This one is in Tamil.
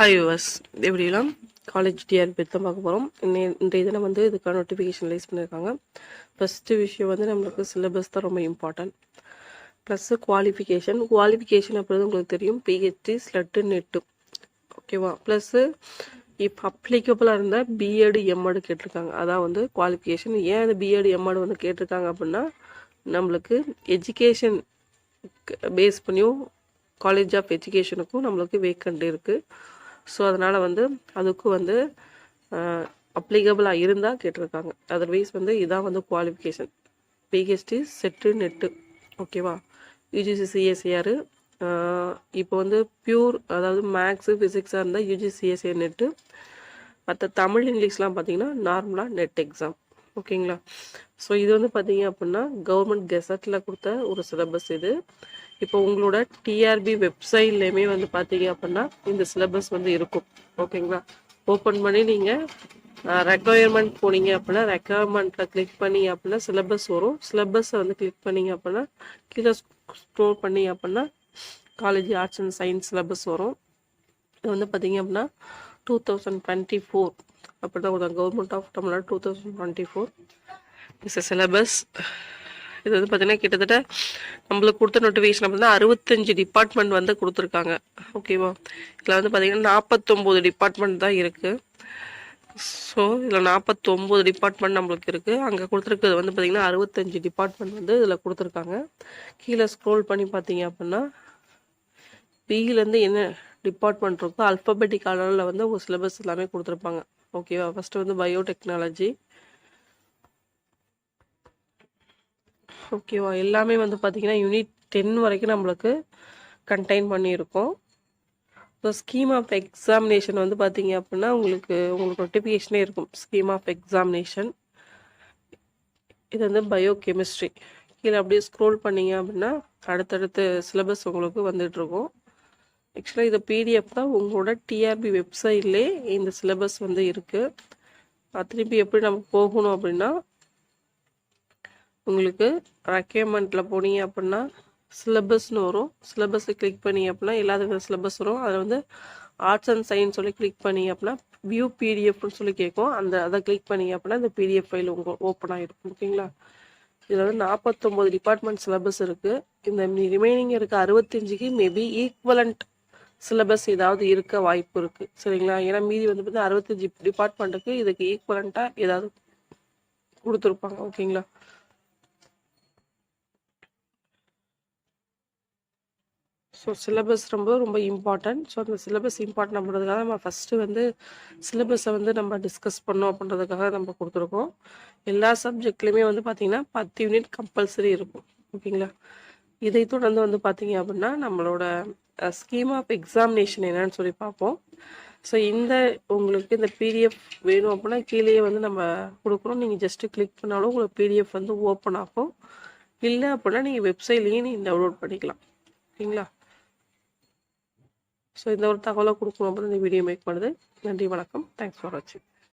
ஹாய் யூவர்ஸ் எப்படிலாம் காலேஜ் டிஆர்பி பற்றி தான் பார்க்க போகிறோம் இன்னை இன்றைய தினம் வந்து இதுக்கான நோட்டிஃபிகேஷன் ரிலீஸ் பண்ணியிருக்காங்க. ஃபஸ்ட்டு விஷயம் வந்து நம்மளுக்கு சிலபஸ் தான் ரொம்ப இம்பார்ட்டன்ட் ப்ளஸ்ஸு குவாலிஃபிகேஷன் குவாலிஃபிகேஷன் அப்படின்றது உங்களுக்கு தெரியும். பிஹெச்டி ஸ்லட்டு நெட்டு ஓகேவா ப்ளஸ்ஸு இப்போ அப்ளிகபிளாக இருந்தால் பிஎட் எம்எடு கேட்டிருக்காங்க. அதான் வந்து குவாலிஃபிகேஷன் ஏன் அந்த பிஎட் எம்எடு வந்து கேட்டிருக்காங்க அப்படின்னா நம்மளுக்கு எஜுகேஷன் பேஸ் பண்ணியும் காலேஜ் ஆஃப் எஜுகேஷனுக்கும் நம்மளுக்கு வேக்கண்ட் இருக்குது ஸோ அதனால் வந்து அதுக்கும் வந்து அப்ளிகபிளாக இருந்தால் கேட்டிருக்காங்க. அதர்வைஸ் வந்து இதான் வந்து குவாலிஃபிகேஷன் பிஹெச்டி செட்டு நெட்டு ஓகேவா யூஜிசி சிஎஸ்சிஆர் இப்போ வந்து பியூர் அதாவது மேக்ஸு ஃபிசிக்ஸாக இருந்தால் யூஜி சிஎஸ்சிஆர் நெட்டு மற்ற தமிழ் இங்கிலீஷ்லாம் பார்த்தீங்கன்னா நார்மலாக நெட் எக்ஸாம் ஓகேங்களா ஸோ இது வந்து பார்த்தீங்க அப்படின்னா கவர்மெண்ட் கெசட்டில் கொடுத்த ஒரு சிலபஸ் இது. இப்போ உங்களோட டிஆர்பி வெப்சைட்லேயுமே வந்து பார்த்தீங்க அப்படின்னா இந்த சிலபஸ் வந்து இருக்கும். ஓகேங்களா ஓப்பன் பண்ணி நீங்கள் ரெக்குயர்மெண்ட் போனீங்க அப்படின்னா ரெக்குயர்மெண்ட்டில் கிளிக் பண்ணி அப்படின்னா சிலபஸ் வரும். சிலபஸை வந்து கிளிக் பண்ணீங்க அப்படின்னா கீழே ஸ்க்ரோல் பண்ணி அப்படின்னா college arts and science syllabus வரும். இது வந்து பார்த்தீங்க அப்படின்னா டூ தௌசண்ட் டுவெண்ட்டி ஃபோர் அப்படி தான் government of Tamil Nadu two thousand twenty four is syllabus இது வந்து பார்த்தீங்கன்னா கிட்டத்தட்ட நம்மளுக்கு கொடுத்த நோட்டிஃபிகேஷன் அப்படின்னா அறுபத்தஞ்சு டிபார்ட்மெண்ட் வந்து கொடுத்துருக்காங்க. ஓகேவா இதில் வந்து பார்த்தீங்கன்னா நாற்பத்தொம்போது டிபார்ட்மெண்ட் தான் இருக்குது ஸோ இதில் நாற்பத்தொம்போது டிபார்ட்மெண்ட் நம்மளுக்கு இருக்குது அங்கே கொடுத்துருக்கிறது வந்து பார்த்திங்கன்னா அறுபத்தஞ்சு டிபார்ட்மெண்ட் வந்து இதில் கொடுத்துருக்காங்க. கீழே ஸ்க்ரோல் பண்ணி பார்த்தீங்க அப்படின்னா பியிலேருந்து என்ன டிபார்ட்மெண்ட் இருக்கோ அல்ஃபபெட்டிக் ஆர்டரில் வந்து ஒரு சிலபஸ் எல்லாமே கொடுத்துருப்பாங்க. ஓகேவா ஃபஸ்ட்டு வந்து பயோடெக்னாலஜி ஓகேவா எல்லாமே வந்து பார்த்திங்கன்னா யூனிட் டென் வரைக்கும் நம்மளுக்கு கண்டெயின் பண்ணியிருக்கோம். ஸோ ஸ்கீம் ஆஃப் எக்ஸாமினேஷன் வந்து பார்த்தீங்க அப்படின்னா உங்களுக்கு உங்களுக்கு நோட்டிஃபிகேஷனே இருக்கும். ஸ்கீம் ஆஃப் எக்ஸாமினேஷன் இது வந்து பயோ கெமிஸ்ட்ரி கீழே அப்படியே ஸ்க்ரோல் பண்ணீங்க அப்படின்னா அடுத்தடுத்து சிலபஸ் உங்களுக்கு வந்துட்டுருக்கும் ஆக்சுவலாக இது பிடிஎஃப் தான். உங்களோட டிஆர்பி வெப்சைட்லே இந்த சிலபஸ் வந்து இருக்குது திருப்பி எப்படி நம்ம போகணும் அப்படின்னா உங்களுக்கு ரெக்யர்மெண்ட்டில் போனீங்க அப்படின்னா சிலபஸ்னு வரும். சிலபஸை கிளிக் பண்ணி அப்படின்னா வித சிலபஸ் வரும். அதில் வந்து ஆர்ட்ஸ் அண்ட் சயின்ஸ் சொல்லி கிளிக் பண்ணி அப்படின்னா வியூ பிடிஎஃப்னு சொல்லி கேட்கும். அந்த அதை கிளிக் பண்ணி அப்படின்னா இந்த பிடிஎஃப் ஃபைல் உங்கள் ஓப்பன் ஆகிருக்கும். ஓகேங்களா இதில் வந்து நாற்பத்தொம்போது டிபார்ட்மெண்ட் சிலபஸ் இருக்குது இந்த ரிமைனிங் இருக்க அறுபத்தஞ்சுக்கு மேபி ஈக்குவலண்ட் சிலபஸ் ஏதாவது இருக்க வாய்ப்பு இருக்குது சரிங்களா? ஏன்னா மீதி வந்து பார்த்தீங்கன்னா அறுபத்தஞ்சு டிபார்ட்மெண்ட்டுக்கு இதுக்கு ஈக்குவலண்ட்டாக ஏதாவது கொடுத்துருப்பாங்க. ஓகேங்களா ஸோ சிலபஸ் ரொம்ப ரொம்ப இம்பார்ட்டன்ட் ஸோ அந்த சிலபஸ் இம்பார்ட்டன் அப்படின்றதுக்காக நம்ம ஃபஸ்ட்டு வந்து சிலபஸை வந்து நம்ம டிஸ்கஸ் பண்ணோம் அப்படின்றதுக்காக நம்ம கொடுத்துருக்கோம். எல்லா சப்ஜெக்ட்லேயுமே வந்து பார்த்திங்கன்னா பத்து யூனிட் கம்பல்சரி இருக்கும். ஓகேங்களா? இதை தொடர்ந்து வந்து பார்த்தீங்க அப்படின்னா நம்மளோட ஸ்கீம் ஆஃப் எக்ஸாமினேஷன் என்னன்னு சொல்லி பார்ப்போம். ஸோ இந்த உங்களுக்கு இந்த பிடிஎஃப் வேணும் அப்படின்னா கீழேயே வந்து நம்ம கொடுக்குறோம் நீங்கள் ஜஸ்ட்டு கிளிக் பண்ணாலும் உங்களுக்கு பிடிஎஃப் வந்து ஓப்பன் ஆகும். இல்லை அப்படின்னா நீங்கள் வெப்சைட்லேயும் நீங்கள் டவுன்லோட் பண்ணிக்கலாம். ஓகேங்களா? ஸோ இந்த ஒரு தகவலை கொடுக்கணும் அப்படின்னு இந்த வீடியோ மேக் பண்ணுது. நன்றி வணக்கம். தேங்க்ஸ் ஃபார் வாட்சிங்